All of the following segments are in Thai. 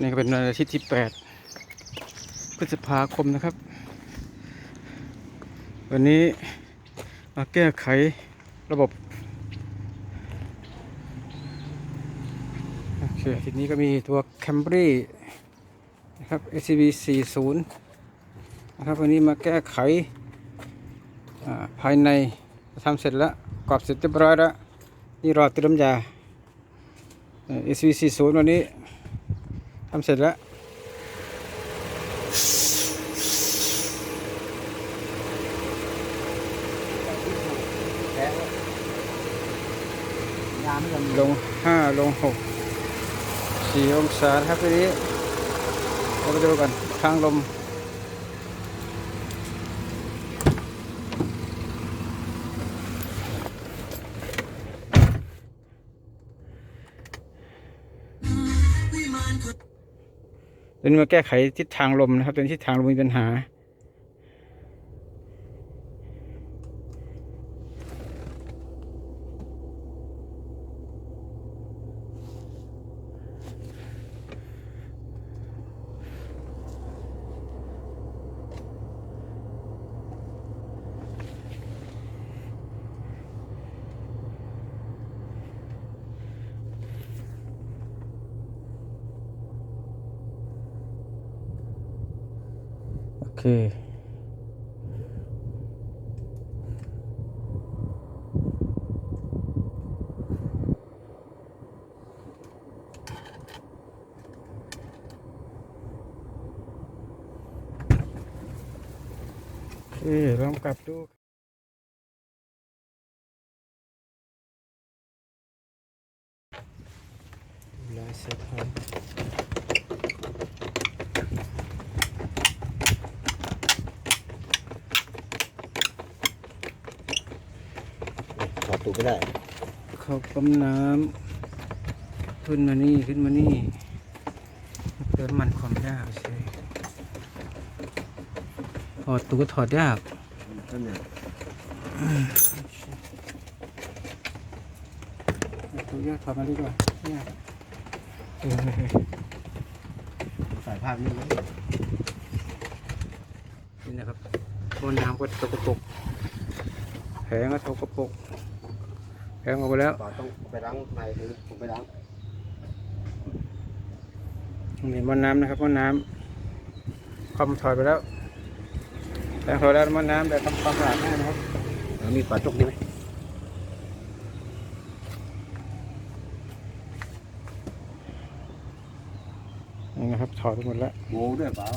นี่ก็เป็นวันอาทิตย์ที่ 8 พฤษภาคมนะครับ วันนี้มาแก้ไขระบบ โอเคทีนี้ก็มีตัว Camry นะครับ SCV 40นะครับวันนี้มาแก้ไขภายในทำเสร็จแล้วกรอบเสร็จเรียบร้อยแล้ว นี่รอเตรียมยา SCB 40วันนี้ ทำเสร็จแล้วยามกันลงห้าลงหกสี่องศานะครับทีนี้เราไปดูกันทางลม ตัวนี้มาแก้ไขทิศทางลมนะครับตัวนี้ทิศทางลมมีปัญหา โอเคโอเคลองกับดูลายเซ็ตครับถอดตูไม่ได้ เขาปั๊มน้ำขึ้นมานี่ขึ้นมานี่เติมมันความยากใช่ถอดตัวก็ถอดยากนั่นเนี่ยตัวยากถอดมาดีกว่ายากสายภาพนี่นะนี่นะครับบนน้ำก็ตกปรกแผงก็ตกปรก แผงออกไปแล้วต่อต้องไปล้างในหรือผมไปล้างนี่บนน้ำนะครับบนน้ำคอมถอดไปแล้วแผงถอดแล้วบนน้ำแต่ทำความสะอาดให้นะครับแล้วมีฝาจกนี่ไหมนี่นะครับถอดไปหมดแล้วโง่ด้วยเปล่า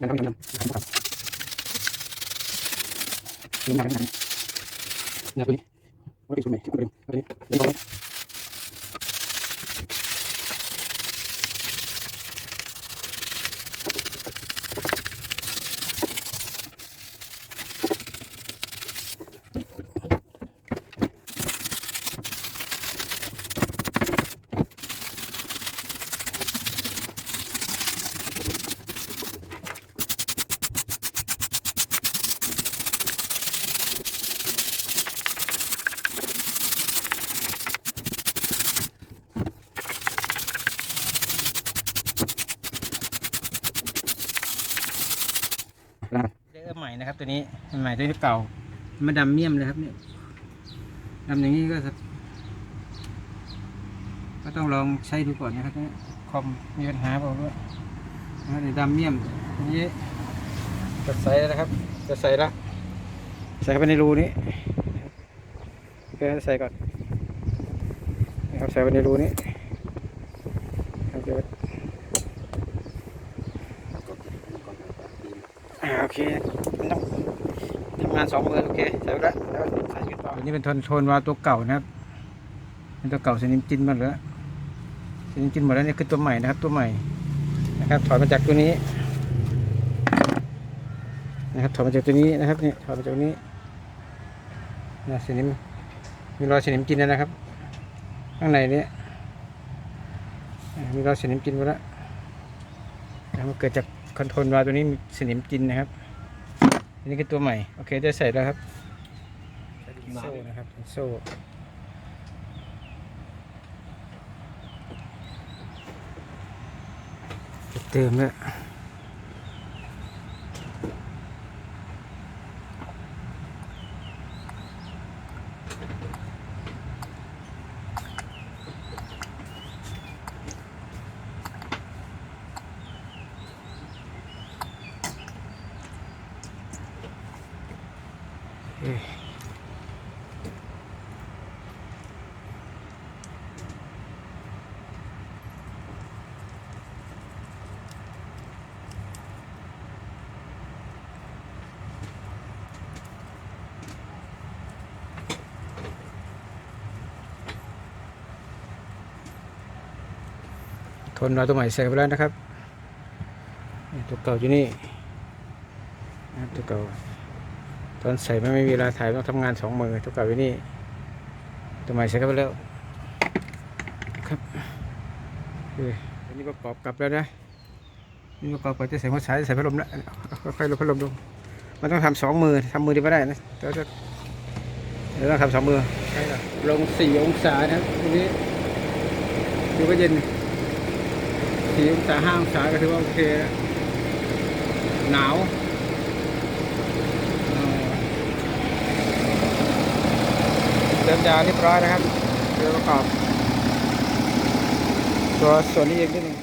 นั่นต้อง นะครับนี่มากันนี่ตัวนี้ว่าเป็นส่วนไหนที่คุณเรียนตัวนี้เรียนต่อเตัวนี้ใหม่ตัวนี้เก่ามาดำเมี่ยมเลยครับเนี่ยดำอย่างนี้ก็จะก็ต้องลองใช้ดูก่อนนะครับเนี่ยคอมมีปัญหาเปล่าด้วยนะเดี๋ยวดำเมี่ยมอันนี้จะใส่แล้วครับจะใส่ละใส่เข้าไปในรูนี้โอเคใส่ก่อนนะครับใส่ไปในรูนี้ครับเดี๋ยว อ่าโอ เคต้องทำงานสองมือโอเคใส่ไปแล้วแล้วใส่กันต่ออันนี้เป็นโทนโทนวาวตัวเก่านะครับเป็นตัวเก่าสนิมจินหมดแล้วสนิมจินหมดแล้วนี่คือตัวใหม่นะครับตัวใหม่นะครับถอดมาจากตัวนี้นะครับถอดมาจากตัวนี้นะครับนี่ถอดมาจากตัวนี้นะสนิมมีรอยสนิมจินแล้วนะครับ ข้างในเนี้มีรอยสนิมจินหมดแล้วมันเกิดจากคอนโทรลวาตัวนี้มีสนิมจินนะครับ นี่คือตัวใหม่ โอเคได้ใส่แล้วครับโซ่นะครับโซ่เติมแล้ว ทนเราตัวใหม่ใส่ไปแล้วนะครับ ตัวเก่าอยู่นี่ตัวเก่า ตอนใส่ไม่มีเวลาถ่ายต้องทำงานสองมือตัวเก่าอยู่นี่ตัวใหม่ใส่เข้าไปแล้วครับอันนี้ประกอบกลับแล้วนะนี่ประกอบกับจะใส่หัวสายใส่พัดลมแล้วค่อยๆลดพัดลมลงมันต้องทำสองมือทำมือเดียวไม่ได้นะเดี๋ยวจะเดี๋ยวต้องทำสองมือใช่ครับลงสี่องศานะครับทีนี้ดูก็เย็นสี่องศาห้าองศาก็ถือว่าโอเคหนาว เติมยางเรียบร้อยนะครับเดี๋ยวประกอบตัวส่วนนี้เองนิดนึง